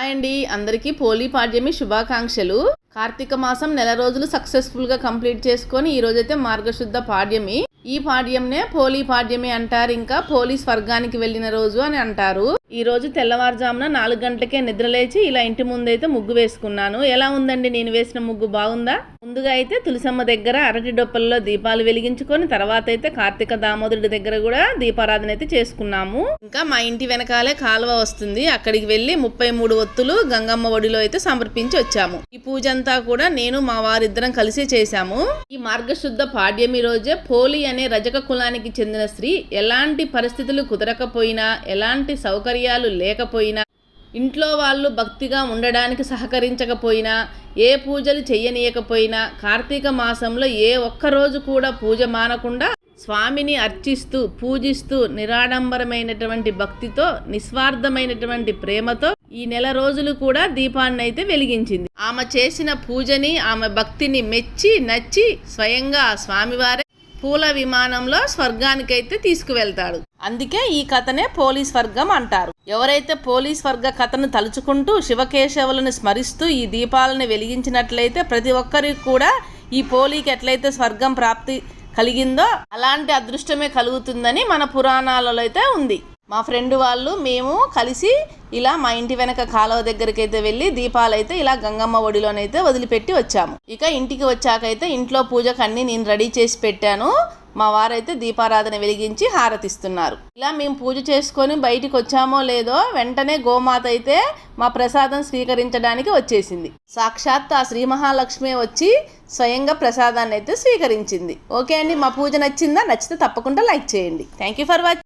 Hi అండి. అందరికీ పోలీ పాడ్యమి శుభాకాంక్షలు. కార్తీక మాసం నెల రోజులు సక్సెస్ఫుల్గా కంప్లీట్ చేసుకొని ఈ రోజైతే మార్గశుద్ధ పాడ్యమి. ఈ పాడ్యంనే పోలీ పాడ్యమి అంటారు. ఇంకా పోలీ స్వర్గానికి వెళ్ళిన రోజు అని అంటారు. ఈ రోజు తెల్లవారుజామున నాలుగు గంటలకే నిద్రలేచి ఇలా ఇంటి ముందైతే ముగ్గు వేసుకున్నాను. ఎలా ఉందండి? నేను వేసిన ముగ్గు బాగుందా? ముందుగా అయితే తులసమ్మ దగ్గర అరటి డొప్పల్లో దీపాలు వెలిగించుకొని తర్వాత అయితే కార్తీక దామోదరుడి దగ్గర కూడా దీపారాధన అయితే చేసుకున్నాము. ఇంకా మా ఇంటి వెనకాలే కాలువ వస్తుంది. అక్కడికి వెళ్ళి ముప్పై మూడు ఒత్తులు గంగమ్మ ఒడిలో అయితే సమర్పించి వచ్చాము. ఈ పూజ అంతా కూడా నేను మా వారిద్దరం కలిసి చేశాము. ఈ మార్గశుద్ధ పాడ్యమి రోజే పోలి అనే రజక కులానికి చెందిన స్త్రీ ఎలాంటి పరిస్థితులు కుదరకపోయినా ఎలాంటి సౌకర్యం సౌకర్యాలు లేకపోయినా ఇంట్లో వాళ్ళు భక్తిగా ఉండడానికి సహకరించకపోయినా ఏ పూజలు చెయ్యనీయకపోయినా కార్తీక మాసంలో ఏ ఒక్క రోజు కూడా పూజ మానకుండా స్వామిని అర్చిస్తూ పూజిస్తూ నిరాడంబరమైనటువంటి భక్తితో నిస్వార్థమైనటువంటి ప్రేమతో ఈ నెల రోజులు కూడా దీపాన్ని అయితే వెలిగించింది. ఆమె చేసిన పూజని ఆమె భక్తిని మెచ్చి నచ్చి స్వయంగా ఆ స్వామివారే పూల విమానంలో స్వర్గానికైతే తీసుకువెళ్తాడు. అందుకే ఈ కథనే పోలీస్ వర్గం అంటారు. ఎవరైతే పోలీస్ వర్గ కథను తలుచుకుంటూ శివకేశవులను స్మరిస్తూ ఈ దీపాలను వెలిగించినట్లయితే ప్రతి ఒక్కరికి కూడా ఈ పోలీకి ఎట్లయితే స్వర్గం ప్రాప్తి కలిగిందో అలాంటి అదృష్టమే కలుగుతుందని మన పురాణాలలో అయితే ఉంది. మా ఫ్రెండ్ వాళ్ళు మేము కలిసి ఇలా మా ఇంటి వెనక కాలువ దగ్గరికి అయితే వెళ్ళి దీపాలు అయితే ఇలా గంగమ్మ ఒడిలోనైతే వదిలిపెట్టి వచ్చాము. ఇక ఇంటికి వచ్చాకైతే ఇంట్లో పూజకు అన్నీ నేను రెడీ చేసి పెట్టాను. మా వారైతే దీపారాధన వెలిగించి హారతిస్తున్నారు. ఇలా మేము పూజ చేసుకొని బయటికి వచ్చామో లేదో వెంటనే గోమాత అయితే మా ప్రసాదం స్వీకరించడానికి వచ్చేసింది. సాక్షాత్ ఆ శ్రీ మహాలక్ష్మి వచ్చి స్వయంగా ప్రసాదాన్ని అయితే స్వీకరించింది. ఓకే అండి మా పూజ నచ్చిందా? నచ్చితే తప్పకుండా లైక్ చేయండి. Thank you for watching